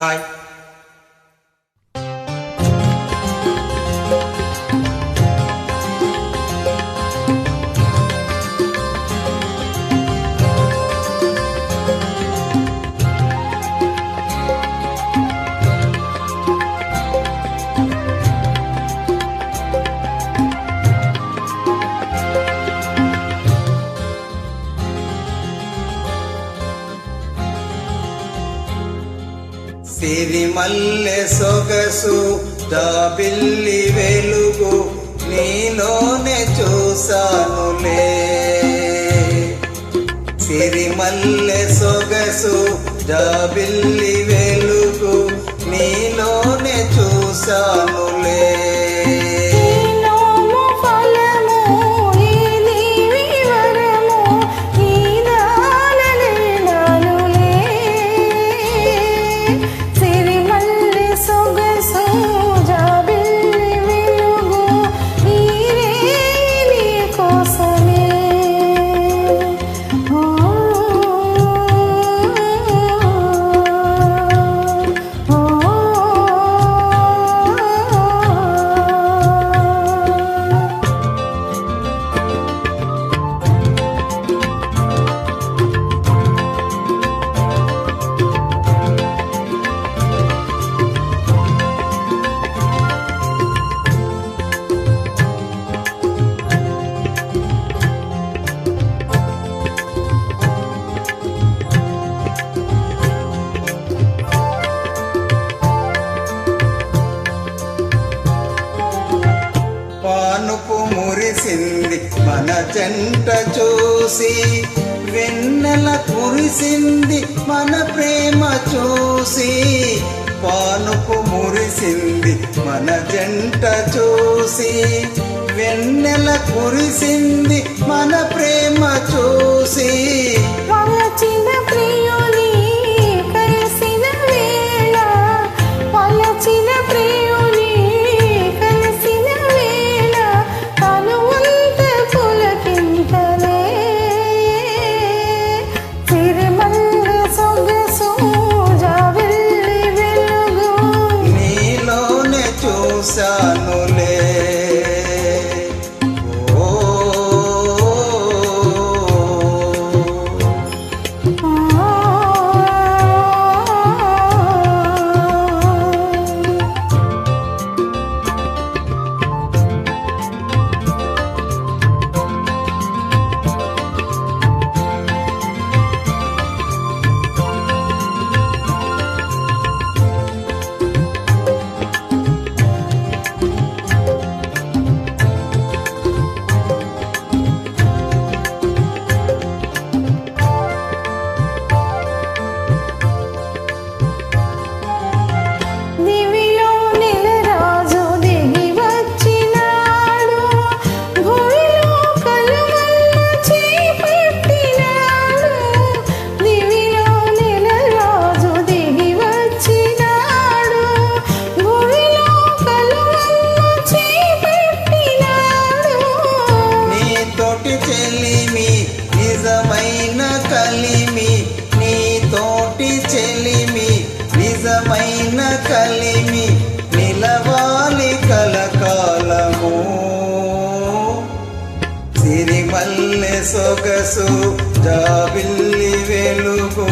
Bye. సిరిమల్లె సొగసు దాబిల్లి వెలుగు నీలోనే చూసానులే సిరిమల్లె సొగసు దాబిల్లి వెలుగు పానుపు మురిసింది. మన చెంట చూసి వెన్నెల కురిసింది. మన ప్రేమ చూసి పానుపు మురిసింది. మన జంట చూసి వెన్నెల కురిసింది. పల్లె సొగసు జాబిల్లి వెలుగు.